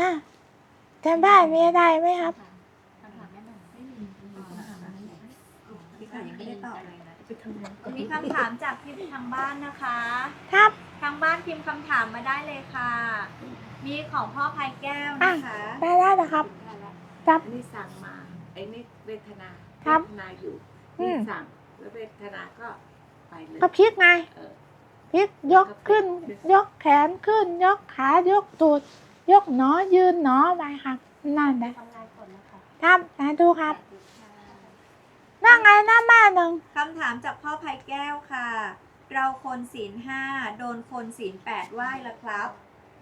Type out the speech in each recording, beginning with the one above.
น่ะทางบ้านมีอะไรไหมครับคำถามแม่หน่อยไม่มีพี่ไข่ยังไม่ได้ตอบเลยนะมีคำถามจากที่ทางบ้านนะคะ ครับทางบ้านพิมพ์คำถามมาได้เลยค่ะ มีของพ่อพายแก้วนะคะได้แล้วนะครับ ครับอันนี้สั่งมาไอ้นี่เวทนาครับเวทนาอยู่อืนี่ม สั่งแล้วเวทนาก็ไปเลยก็พลิกไงเออพลิกยกขึ้น ยกแขนขึ้น ยกขายกตูด ยกหนอยืนหนอไปครับนั่นแหละทำลายผลนะคะครับนะดูครับนั่งไงหน้ามาหนึ่งคำถามจากพ่อพายแก้วค่ะ เราคนศีลห้าโดนคนศีลแปดไหว้ละครับ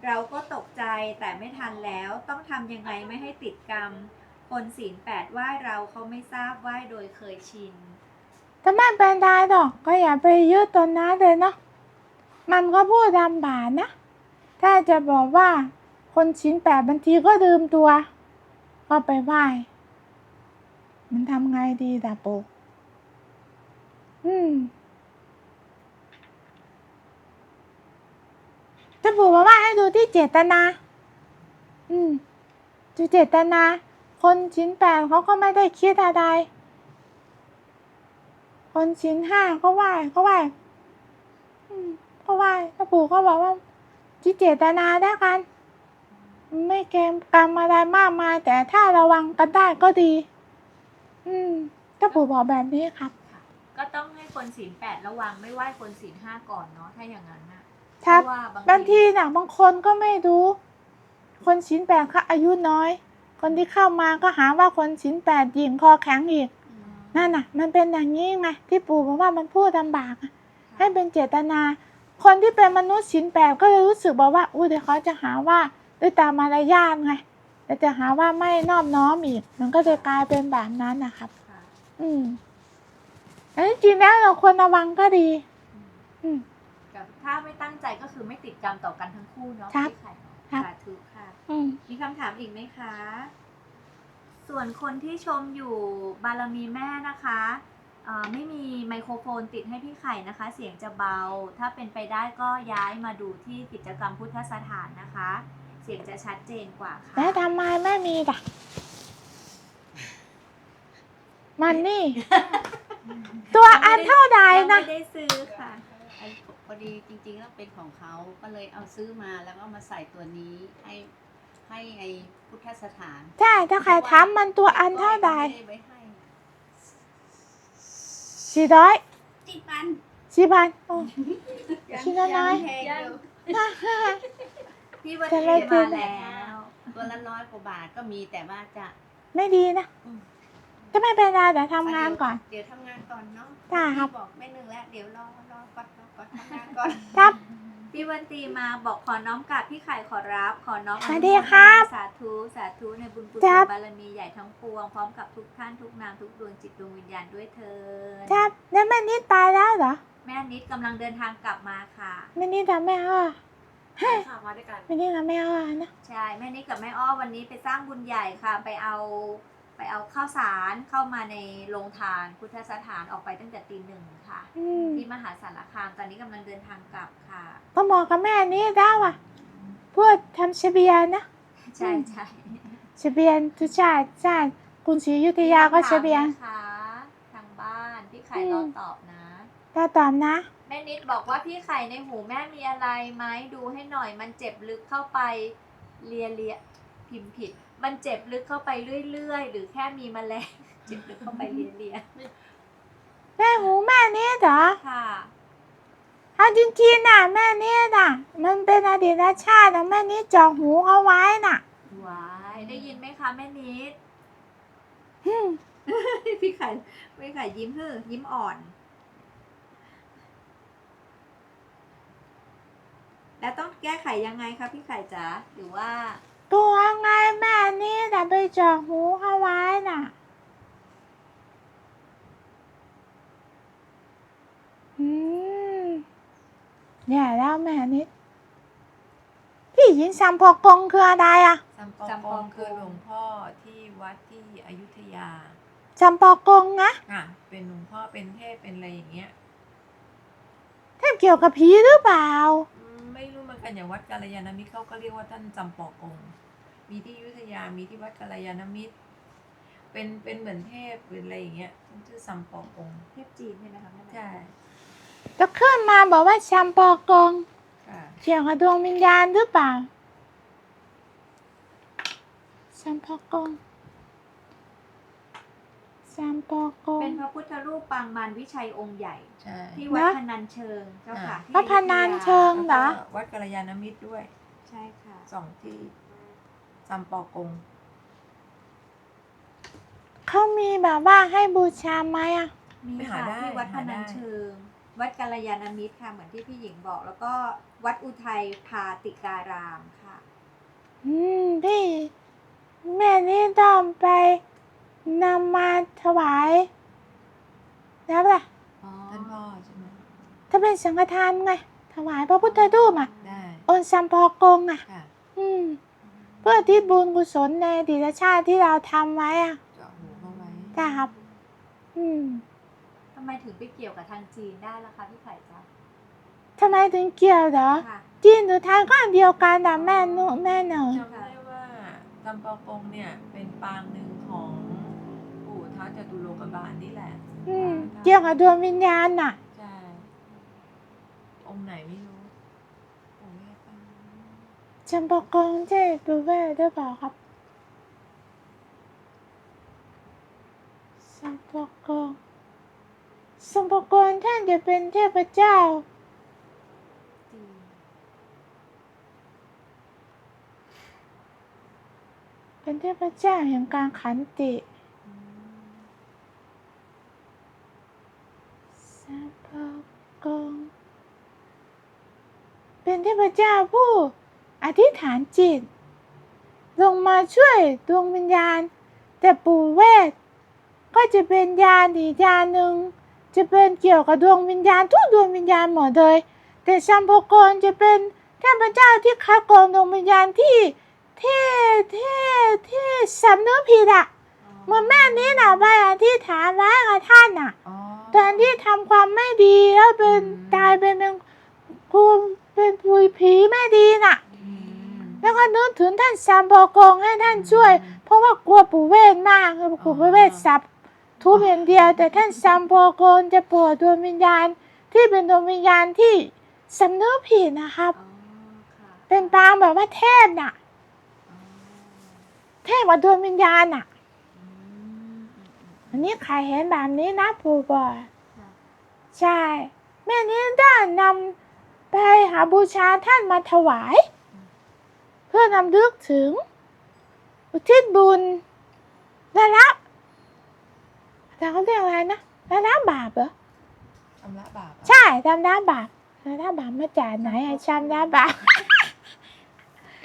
เราก็ตกใจแต่ไม่ทันแล้ว ต้องทำยังไงไม่ให้ติดกรรม คนศีลแปดไหว้เราเขาไม่ทราบไหว้โดยเคยชินถ้าไม่เป็นไรหรอกก็อย่าไปยึดตัวนั้นเลยเนาะมันก็พูดลำบากนะ ถ้าจะบอกว่า คนชิ้นแปดบางทีก็ลืมตัว ก็ไปไหว้ มันทำไงดีดาโปอืมจะบอกว่าว่าให้ดูที่เจตนา อืมดูเจตนา คนชิ้นแปดเขาก็ไม่ได้คิดอะไร คนชิ้นห้าก็ไหว้ก็ไหว้อืมก็ไหว้พระปู่ก็บอกว่าจิเจตนาได้กัน ไม่เกมกรรมอะไรมากมาย แต่ถ้าระวังกันได้ก็ดี อืมพระปู่บอกแบบนี้ครับ ก็ต้องให้คนศีลแปดระวังไม่ไหว้คนศีลห้าก่อนเนาะถ้าอย่างนั้นนะครับเพาะว่าบางทีน่ะบางคนก็ไม่รู้ คนชิ้นแปดเขาอายุน้อย คนที่เข้ามาก็หาว่าคนชิ้นแปดหญิงคอแข็งอีก อืมนั่นน่ะ มันเป็นอย่างนี้ไงที่ปู่บอกว่ามันพูดลำบากอะให้เป็นเจตนา คนที่เป็นมนุษย์ชิ้นแปดก็เลยรู้สึกบอกว่าอุ้ยเดี๋ยวเขาจะหาว่า ด้วยตามมารยาทไงแต่จะหาว่าไม่นอบน้อมอีก มันก็เลยกลายเป็นแบบนั้นนะครับค่ะอืมแต่จริงๆแล้วเราควรระวังก็ดี อืมอืมแต่ถ้าไม่ตั้งใจก็คือไม่ติดกรรมต่อกันทั้งคู่เนาะครับพี่ไข่เนาะครับสาธุค่ะอืมมีคำถามอีกไหมคะ ส่วนคนที่ชมอยู่บารมีแม่นะคะเอ่อไม่มีไมโครโฟนติดให้พี่ไข่นะคะ เสียงจะเบา ถ้าเป็นไปได้ก็ย้ายมาดูที่กิจกรรมพุทธสถานนะคะ เสียงจะชัดเจนกว่าค่ะแล้วทำไมไม่มีล่ะ มันนี่ ตัวอันเท่าใดยังนะไม่ได้ซื้อค่ะ ไอ้พอดีจริงๆแล้วเป็นของเขาก็เลยเอาซื้อมาแล้วก็เอามาใส่ตัวนี้ให้ให้ไอ้พุทธสถานใช่ถ้าใครถามมันตัวอันเท่าใดไม่ได้ไว้ให้สี่ร้อยจิปันสี่พันโอ้ ชิ้นละน้อยแพงอยู่ พี่วันจะนี้ไม่มาซื้อแล้วตัวละร้อยกว่าบาทก็มีแต่ว่าจะ ไม่ดีนะอืม ก็ไม่เป็นไรเดี๋ยวทำงานก่อน เดี๋ยวทำงานก่อนเนาะได้ครับ พี่บอกแม่หนึ่งแล้วเดี๋ยวรอรอก่อนรอก่อนทำงานก่อน ครับ พี่วันตีมาบอกขอน้อมกราบพี่ไข่ขอรับ ขอน้อมสวัสดีครับสาธุสาธุในบุญกุศครัลบ บารมีใหญ่ทั้งปวง พร้อมกับทุกท่านทุกนามทุกดวงจิตดวงวิญญาณด้วยเถิดครับแล้วแม่นิดตายแล้วเหรอแม่นิดกำลังเดินทางกลับมาค่ะ แม่นิดทำแม่อ้อ ค่ะมาด้วยกันแม่นิดทำแม่อ้อนะใช่แม่นิดกับแม่อ้อวันนี้ไปสร้างบุญใหญ่ค่ะ ไปเอาไปเอาข้าวสารเข้ามาในโรงทานพุทธสถานออกไปตั้งแต่ตีหนึ่งค่ะ อืมที่มหาสารคามตอนนี้กำลังเดินทางกลับค่ะ ก็บอกกับแม่นี้แล้วอะพูดทำเฉเบียนนะใช่ใช่เฉเบียนทุกชาติชาติกรุงศรีอยุธยาก็เฉเบียนมีคำถามไหมคะทางบ้านพี่ไข่รอตอบนะถ้าตอบนะ แม่นิดบอกว่าพี่ไข่ในหูแม่มีอะไรไหมดูให้หน่อย มันเจ็บลึกเข้าไปเลียเลียพิมพ์ผิด มันเจ็บลึกเข้าไปเรื่อยๆ หรือแค่มีแมลงเจ็บลึกเข้าไปเลียเลียแม่หูแม่นี้เหรอค่ะเอาจริงๆน่ะแม่นี้น่ะ มันเป็นอดีตชาตินะแม่นี้เจาะหูเอาไว้น่ะว้ายได้ยินไหมคะแม่นิดอืมพี่ไข่พี่ไข่ยิ้มฮือยิ้มอ่อน แล้วต้องแก้ไขยังไงคะพี่ไข่จ๋าหรือว่าตัวไงแม่นี้แต่ะไปเจาะหูเอาไว้น่ะอืมแย่แล้วแม่นิดพี่หญิงสัมพกงคืออะไรอะสัมปอสัมกปองงคือหลวงพ่อที่วัดที่อยุธยาสัมปกงนะอะเป็นหลวงพ่อเป็นเทพเป็นอะไรอย่างเงี้ยเทพเกี่ยวกับผีหรือเปล่าอื มไม่รู้เหมือนกันอย่างวัดกาลยานามิตรเขาก็เรียกว่าท่านจำปอกงมีที่อยุธยามีที่วัดกัลยาณมิตร เป็นเป็นเหมือนเทพเป็นอะไรอย่างเงี้ยท่านชื่อซัมปอกงเทพจีนใช่ไหมคะแม่แหม่มใช่จะขึ้นมาบอกว่าชัมปอกงค่ะเกี่ยวกับดวงวิญญาณหรือเปล่าชัมปอกง ชัมปอกง เป็นพระพุทธรูปปางมารวิชัยองค์ใหญ่ ใช่ที่วัดนะ พนัญเชิงเจ้าค่ะอ่าที่พระพนัญเชิงแล้วเหรก็อวัดกัลยาณมิตรด้วยใช่ค่ะสองที่ซัมปอกง เขามีแบบว่าให้บูชาไหมอะ มีไปหาค่ะได้ที่วัดพหาได้ นัญเชิง วัดกัลยาณมิตรค่ะเหมือนที่พี่หญิงบอก แล้วก็วัดอุทัยพาติการามค่ะ อืมพี่แม่นี่ต้องไป นำมาถวายแล้วล่ะท่านพ่อใช่ไหมถ้าเป็นสังฆทานไง ถวายพระพุทธรูปอะได้องค์ชัมปอกงอะ ค่ะอืม เพื่อที่บุญกุศลในอดีตชาติที่เราทำไว้อะเจาะหูเข้าไว้จ้าครับ อืมทำไมถึงไปเกี่ยวกับทางจีนได้ล่ะคะพี่ไข่จ๊ะทำไมถึงเกี่ยวเหรอ ค่ะ จีนหรือไทยก็อันเดียวกันแต่แม่นุแม่เหนอจำได้ว่าซัมปอกงเนี่ยเป็นปางหนึ่ง ของปู่ท้าวจตุโลกบาลนี่แหละอืมเกี่ยวกับดวงวิญญาณน่ะ ใช่องค์ไหนไม่รู้องค์แม่ปางชัมปอกงใช่ปูเว่หรือเปล่าครับชัมปอกงชัมปอกงท่านจะเป็นเทพเจ้า จีนเป็นเทพเจ้าแห่งการขันติ อืม ชัมปอกง เป็นเทพเจ้าผู้อธิษฐานจิต ลงมาช่วยดวงวิญญาณ แต่ปู่เวท ก็จะเป็นยานอีกยานหนึ่ง จะเป็นเกี่ยวกับดวงวิญญาณทุกดวงวิญญาณหมดเลย แต่ชัมพกรจะเป็นเทพเจ้าที่คัดกรองดวงวิญญาณที่เท่เท่เท่สำเนื้อผิดอะเหมื่อนแม่นี้น่ะไปอธิษฐานไว้กับท่านน่ะอ๋อตอนที่ทำความไม่ดีแล้วเป็นอืมตายเป็นเป็นภูมิ เป็นปุยผีไม่ดีน่ะอืมแล้วก็นึกถึงท่านชัมพกรให้ท่านช่วย เพราะว่ากลัวปู่เวทมากคือปู่เวทสับทุบอย่างเดียว แต่ท่านซัมโปโกนจะปวดดวงวิญญาณที่เป็นดวงวิญญาณที่สำนึกผิดนะครับอ๋อค่ะเป็นปางแบบว่าเทพน่ะอ๋อเทพกว่าดวงวิญญาณน่ะอืมอืมอืมอันนี้ใครเห็นแบบนี้นะปู่บอกค่ะใช่ แม่นี้ได้นำ ไปหาบูชาท่านมาถวาย เพื่อนำลึกถึง อุทิศบุญและละแต่เขาเรียกอะไรนะและละบาปเหรอชำระบาปอะใช่ทำน้ำบาปทำน้ำบาปมาจากไหนอะชำน้ำบาป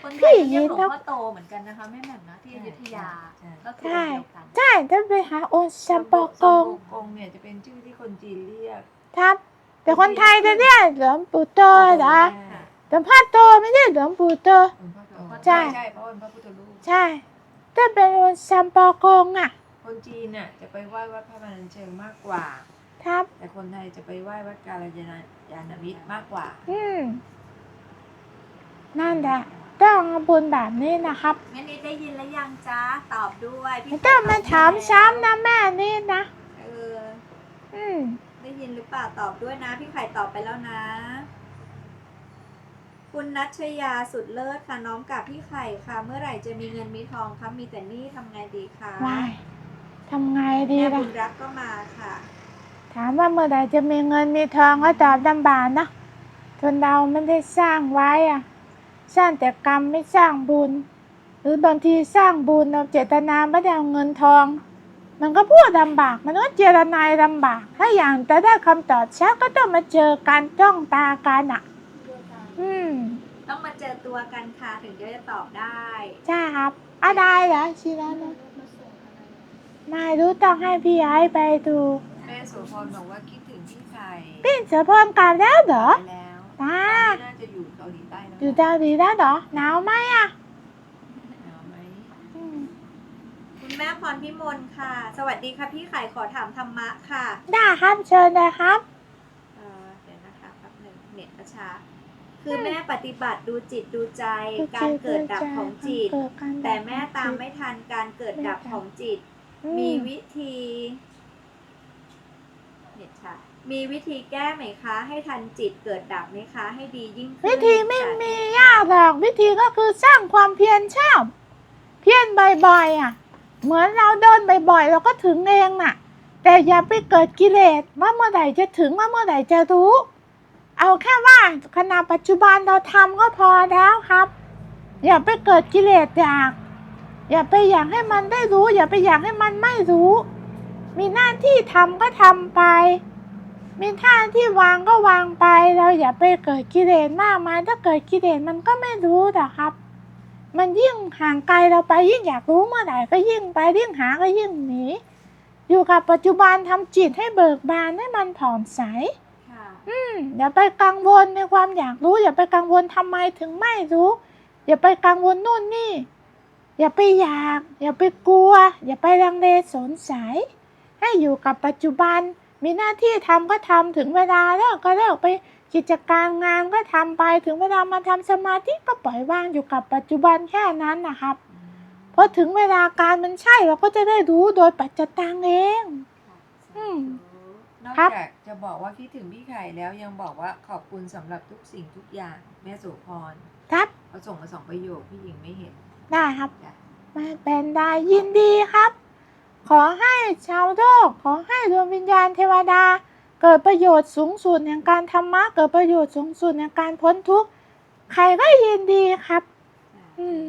คนไทพี่ยหญิเรียงกหลวงนะพ่อโตเหมือนกันนะคะแม่แหม่มนะที่อยุธยาใช่ก็คือองค์เดียวกันใช่ต้องไปหาองค์ชัมปอกง กงเนี่ยจะเป็นชื่อที่คนจีนเรียกครับ แต่คนไทยจะเรียกหลวงปู่โตเหรอใช่หลวงพ่อโตไม่ใช่หลวงปู่โตหลวงพ่อโต ใช่ ใช่เพราะเป็นพระพุทธรูปใช่ต้องเป็นองค์ชัมปอกงอะ คนจีนน่ะจะไปไหว้วัดพระมนัญเชิงมากกว่า ครับ แต่คนไทยจะไปไหว้วัดกาลยานมิตรมากกว่า อืม นั่นแหละต้องเอาบุญแบบนี้นะครับงั้นนี่ได้ยินแล้วยังจ๊ะตอบด้วยพี่ไม่ต้องมาถามซ้ำนะแม่นี่นะ เออ อืมได้ ยินหรือเปล่าตอบด้วยนะ พี่ไข่ตอบไปแล้วนะ คุณนัชยาสุดเลิศค่ะน้องกับพี่ไข่ค่ะ เมื่อไหร่จะมีเงินมีทองคะมีแต่หนี้ทำไงดีคะวายทำไงดีแม่ล่ะ บุญรักก็มาค่ะ ถามว่าเมื่อไหร่จะมีเงินมีทองก็ตอบลำบากนะคนเราไม่ได้สร้างไว้อะสร้างแต่กรรมไม่สร้างบุญ หรือบางทีสร้างบุญเราเจตนาไม่ได้เอาเงินทอง มันก็พูดลำบาก มันก็เจรนายลำบาก ถ้าอย่างจะได้คำตอบชักก็ต้องมาเจอกันจ้องตากันอะ อืม ต้องมาเจอตัวกันค่ะ ถึงจะตอบได้ ใช่ครับอะไรเหรอชีระนะไม่รู้ต้องให้พี่ไอ้ไปดูแม่โสพรบอกว่าคิดถึงพี่ไข่พี่เสือพรกลับแล้วเหรอไปแล้วตาตอนนี้น่าจะอยู่เกาหลีใต้แล้วอยู่เกาหลีแล้วเหรอหนาวไหมอะ หนาวไหม อืม คุณ แม่พรพิมลค่ะ สวัสดีค่ะพี่ไข่ขอถามธรรมะค่ะได้ครับเชิญเลยครับเออเดี๋ยวนะคะแป๊บหนึ่งเน็ตประชาคือแม่ปฏิบัติดูจิตดูใจการเกิดดับของจิตเกิดการดับแต่แม่ตามของจิตไม่ทันการเกิดดับของจิตอืมีวิธีเน็ตค่ะมีวิธีแก้ไหมคะ ให้ทันจิตเกิดดับไหมคะ ให้ดียิ่งขึ้นวิธีไม่มียากหรอกวิธีก็คือสร้างความเพียรชอบ เพียรบ่อยๆอะ เหมือนเราเดินบ่อยๆเราก็ถึงเองน่ะ แต่อย่าไปเกิดกิเลสว่าเมื่อไหร่จะถึงว่าเมื่อไหร่จะรู้ เอาแค่ว่าขณะปัจจุบันเราทำก็พอแล้วครับ อย่าไปเกิดกิเลสอยาก อย่าไปอยากให้มันได้รู้ อย่าไปอยากให้มันไม่รู้ มีหน้าที่ทำก็ทำไป มีท่าที่วางก็วางไป เราอย่าไปเกิดกิเลสมากมายถ้าเกิดกิเลสมันก็ไม่รู้หรอกครับ มันยิ่งห่างไกลเราไปยิ่งอยากรู้เมื่อไหร่ก็ยิ่งไปยิ่งหาก็ยิ่งหนีอยู่กับปัจจุบันทำจิตให้เบิกบานให้มันผ่องใสค่ะอืมอย่าไปกังวลในความอยากรู้ อย่าไปกังวลทำไมถึงไม่รู้ อย่าไปกังวลนู่นนี่ อย่าไปอยาก อย่าไปกลัว อย่าไปลังเลสงสัย ให้อยู่กับปัจจุบัน มีหน้าที่ทำก็ทำถึงเวลาแล้วก็แล้วไป กิจการงานก็ทำไปถึงเวลามาทำสมาธิก็ปล่อยวางอยู่กับปัจจุบันแค่นั้นนะครับพอถึงเวลาการมันใช่เราก็จะได้รู้โดยปัจจตังเอง อืมนอกครับจากจะบอกว่าคิดถึงพี่ไข่แล้วยังบอกว่าขอบคุณสำหรับทุกสิ่งทุกอย่างแม่โสุพรครับเขาส่งมาสองประโยคพี่หญิงไม่เห็น ได้ครับจ้ะไม่เป็นไรยินดีครับ ขอให้ชาวโลกขอให้ดวงวิญญาณเทวดา เกิดประโยชน์สูงสุดแห่งการธรรมะเกิดประโยชน์สูงสุดแห่งการพ้นทุกข์ใครก็ยินดีครับ อืม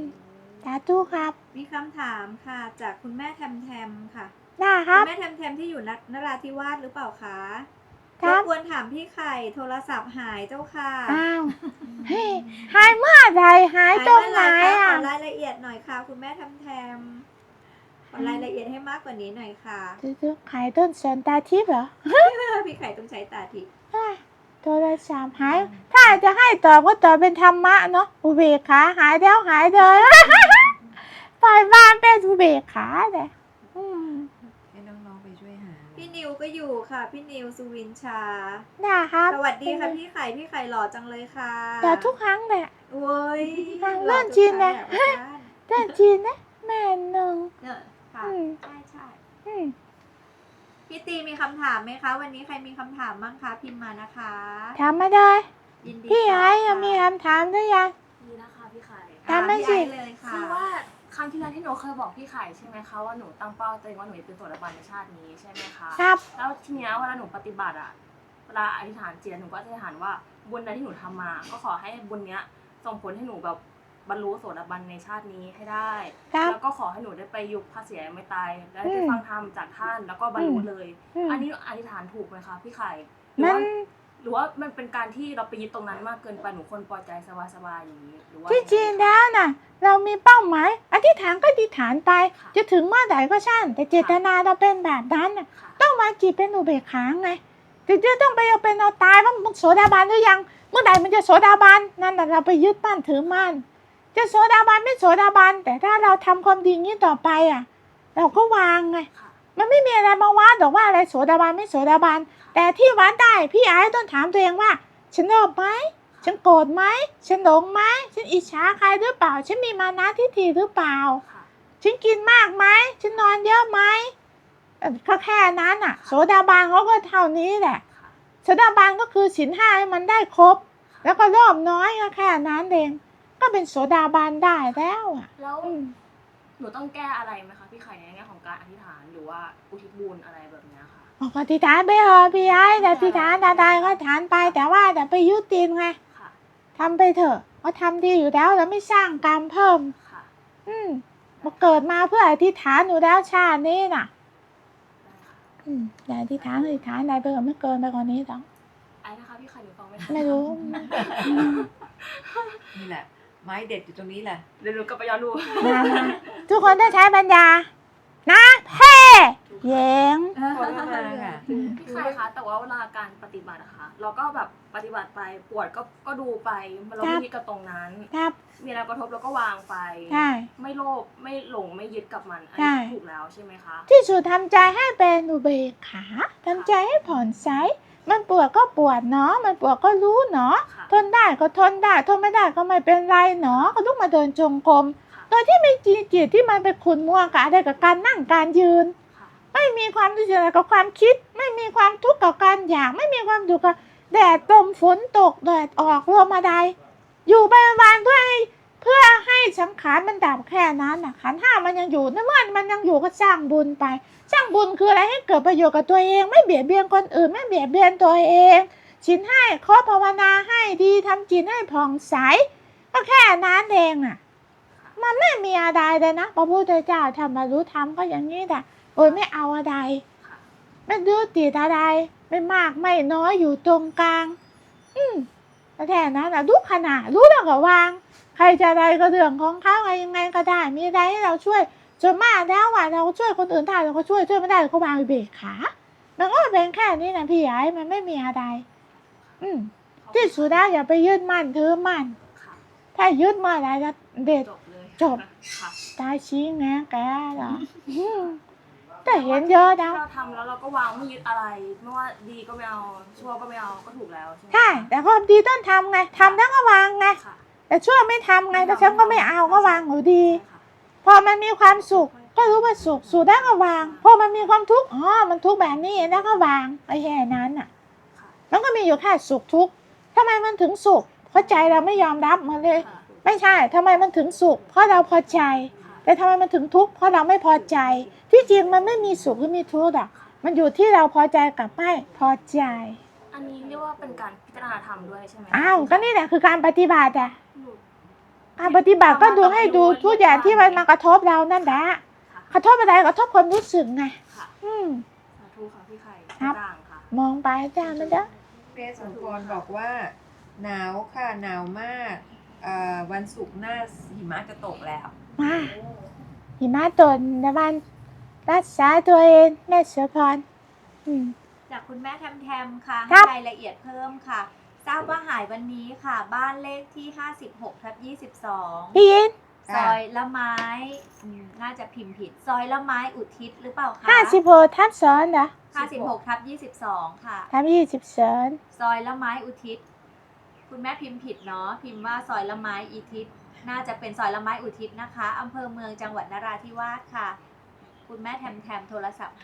สาธุครับ มีคำถามค่ะ จากคุณแม่แทมแทมค่ะได้คคุรัณบแม่แทมแทมที่อยู่นนราธิวาสหรือเปล่าคะครัรบบกวนถามพี่ไข่โทรศัพท์หายเจ้าค่ะอ้าวเฮ้ยหายเมื่อไหรหายตรงไหนเมื่อะ ขอรายละเอียดหน่อยค่ะ คุณแม่แทมแทมขอ รายละเอียดให้มากกว่านี้หน่อยค่ะซื้อๆขายต้นสนตาทิพย์เหรอพี่ไข่ต้องใช้ตาทิพย์อะโทรศัพท์หาย ถ้าจะให้ตอบก็ตอบเป็นธรรมะเนาะอุเบกขาหายแล้วหายเลยปล่อยบ้านเป็นอุเบกขาเลยอืมให้น้องๆไปช่วยหา พี่นิวก็อยู่ค่ะ พี่นิวสุวินชานะครับสวัสดีค่ะพี่ไข่พี่ไข่หล่อจังเลยค่ะแต่ทุกครั้งแหละโอ้ยฟังหล่อเรื่องจริงนะทุกครั้งแหลอาจารย์แต่จีนนะแม่หนึ่งเนี่ย ค่ะอืมใช่ใช่อืมพี่ตีมีคำถามไหมคะ วันนี้ใครมีคำถามบ้างคะพิมพ์มานะคะถามมาเลยยินดีพี่ไอ้ค่ะมีคำถามหรือยังนี่นะคะพี่ไข่ถามมาสิพี่ไอซ์เลยค่ะคือว่าครั้งที่แล้วที่หนูเคยบอกพี่ไข่ใช่ไหมคะว่าหนูตั้งเป้าตัวเองว่าหนูจะเป็นโสดาบันในชาตินี้ใช่ไหมคะครับแล้วทีเนี้ยเวลาหนูปฏิบัติอะเวลาอธิษฐานจิตหนูก็อธิษฐานว่าบุญใดที่หนูทำมา ก็ขอให้บุญเนี้ยส่งผลให้หนูแบบ บรรลุโสดาบันในชาตินี้ให้ได้ ครับแล้วก็ขอให้หนูได้ไปยุคพระเสียไม่ตาย และอืได้มฟังธรรมจากท่านแล้วก็บรรลุอืมเลย อืม อันนี้อธิษฐานถูกไหมคะพี่ไข่หรือมันว่าหรือว่ามันเป็นการที่เราไปยึดตรงนั้นมากเกินไปหนูควรปล่อยใจสบายๆอย่างนี้หรือว่า ที่จริงแล้วน่ะเรามีเป้าหมายอธิษฐานก็อธิษฐานไป ค่ะ จะถึงเมื่อไหร่ก็ช่างแต่เจตนาเราเป็นแบบนั้นน่ะค่ะต้องมาจิตเป็นอุเบกขาไงถึงจะต้องไปเอาเป็นเอาตายว่ามึงโสดาบันหรือยัง เมื่อไหร่มันจะโสดาบันนั่นแหละเราไปยึดมั่นถือมั่น จะโสดาบันไม่โสดาบัน แต่ถ้าเราทำความดีนี้ต่อไปอะ เราก็วางไงค่ะมันไม่มีอะไรมาวัดหรอกว่าอะไรโสดาบันไม่โสดาบัน แต่ที่วัดได้พี่ไอ้ต้องถามตัวเองว่า ฉันโลภไหมฉันโกรธไหมฉันหลงไหมฉันอิจฉาใครหรือเปล่า ฉันมีมานะทิฏฐิหรือเปล่าค่ะฉันกินมากไหมฉันนอนเยอะไหมเอ่อก็แค่นั้นอะ โสดาบันเขาก็เท่านี้แหละค่ะโสดาบันก็คือสินห้าให้มันได้ครบ แล้วก็รอบน้อยก็แค่นั้นเอง ก็เป็นโสดาบันได้แล้วอะแล้วอืม หนูต้องแก้อะไรไหมคะพี่ไข่ในแง่ของการอธิษฐานหรือว่าอุทิศบุญอะไรแบบเนี้ยค่ะ ออกอธิษฐานไปเถอะพี่ไอ้แต่อธิษฐานใดๆก็ฐานไปแต่ว่าแต่ไปยึดตินไงค่ะ ทำไปเถอะก็ทำดีอยู่แล้วแล้วไม่สร้างกรรมเพิ่ม ค่ะ อืมมาเกิดมาเพื่ออธิษฐานอยู่แล้วชาตินี้น่ะ ได้ค่ะ อืมแต่อธิษฐานอธิษฐานใดไปเถอะไม่เกินไปกว่านี้หรอก ไอ้นะคะพี่ไข่หนูฟังไม่ทัน ไม่รู้ นี่แหละ ไม้เด็ดอยู่ตรงนี้แหละเดี๋ยวหนูกลับไปย้อนดูมามาทุกคนได้ใช้ปัญญา นะเพ่เยงคนก็มาค่ะ พี่ไข่คะแต่ว่าเวลาการปฏิบัติอะค่ะเราก็แบบปฏิบัติไปปวดก็ก็ดูไปเราไม่ยึดกับตรงนั้น ครับ มีอะไรกระทบเราก็วางไป ใช่ ไม่โลภไม่หลงไม่ยึดกับมันอันใช่ นี้ถูกแล้วใช่ไหมคะ ที่สุดทำใจให้เป็นอุเบกขาทำใจให้ผ่อนใส มันปวดก็ปวดเนาะ มันปวดก็รู้เนาะ ค่ะทนได้ก็ทนได้ ทนไม่ได้ก็ไม่เป็นไรเนาะ ก็ต้องมาเดินจงกรม ค่ะ โดยที่ไม่จีจิตที่มันไปขุนมัวกับอะไรกับการนั่งการยืน ค่ะ ไม่มีความรู้สึกอะไรกับความคิด ไม่มีความทุกข์กับการอยาก ไม่มีความดุกับแดดลมฝนตกแดดออกลมอะไรอยู่ไปวันๆเพื่อให้ เพื่อให้สังขารมันดับแค่นั้นน่ะขันห้ามันยังอยู่นะเมื่อมันยังอยู่ก็สร้างบุญไป สร้างบุญคืออะไรให้เกิดประโยชน์กับตัวเอง ไม่เบียดเบียนคนอื่น ไม่เบียดเบียนตัวเองชินให้ขอภาวนาให้ดีทำจิตให้ผ่องใสก็แค่นั้นเองอะ มันไม่มีอะไรเลยนะพระพุทธเจ้าทำบรรลุธรรมก็อย่างนี้แหละโอ้ยไม่เอาอะไรไม่ดื้อติดอะไรไม่มากไม่น้อยอยู่ตรงกลาง อืมแต่แค่นั้นนะรู้ขนาดรู้แล้วก็วาง ใครจะอะไรก็เรื่องของเขาอะไรยังไงก็ได้มีอะไรให้เราช่วยจนมากแล้วว่าเราช่วยคนอื่นได้เราก็ช่วยช่วยไม่ได้เราก็วางอุเบกขามันก็เป็นแค่นี้นะพี่ใหญ่มันไม่มีอะไร อืมที่สุดแล้วอย่าไปยึดมั่นถือมั่นค่ะถ้ายึดเมื่อไหรจะเด็ดจบเลยจบค่ะตายชี้แงแกเหรออืมแต่เห็นเยอะนะที่เราทำแล้วเราก็วางไม่ยึดอะไรไม่ว่าดีก็ไม่เอาชั่วก็ไม่เอาก็ถูกแล้วใช่ไหมใช่แต่ความดีต้องทำไงทำแล้วก็วางไงค่ะ แต่ชั่วไม่ทำไงแต่ฉันก็ไม่เอาก็วางอยู่ดีใช่ค่ะพอมันมีความสุขก็รู้ว่าสุขสุขแล้วก็วาง พอมันมีความทุกข์อ๋อมันทุกข์แบบนี้แล้วก็วางไอ้แค่นั้นอะค่ะมันก็มีอยู่แค่สุขทุกข์ทำไมมันถึงสุขเพราะใจเราไม่ยอมรับมันเลยค่ะไม่ใช่ทำไมมันถึงสุข เพราะเราพอใจค่ะแต่ทำไมมันถึงทุกข์เพราะเราไม่พอใจ ที่จริงมันไม่มีสุขหรือมีทุกข์อะมันอยู่ที่เราพอใจกับไม่พอใจอั นนี้เรียกว่าเป็นการพิจารณาธรรมด้วยใช่ไหมอ้าวก็นี่แหละคือการปฏิบัติอะหนูการปฏิบัติก็ดูให้ดูทุกอย่างที่มันมากระทบเรานั่นแหละค่ะกระทบอะไรกระทบความรู้สึกไงค่ะอืม สาธุค่ะพี่ไข่ครับ ต่างค่ะ มองไปจ้ามันเด้อเกรซสมพรบอกว่า หนาวค่ะหนาวมากเอ่อวันศุกร์หน้าหิมะจะตกแล้ว มาหิมะตนในวันรักษาตัวเองแม่เสือพรอืม จากคุณแม่แทมแทมค่ะครัให้บรายละเอียดเพิ่มค่ะ ทราบว่าหายวันนี้ค่ะ บ้านเลขที่ 56ทับ22 พี่ยินซอยละไม้อืมน่าจะพิมพ์ผิด ซอยละไม้อุทิศหรือเปล่าคะห้าสิบหกทับสอนเหรอ56ทับ22 ค่ะ ทับยี่สิบสอนซอยละไม้อุทิศ คุณแม่พิมพ์ผิดเนาะ พิมพ์ว่าซอยละไม้อุทิศ น่าจะเป็นซอยละไม้อุทิศนะคะอำเภอเมืองจังหวัดนราธิวาสค่ะ คุณแม่แทมแทมโทรศัพท์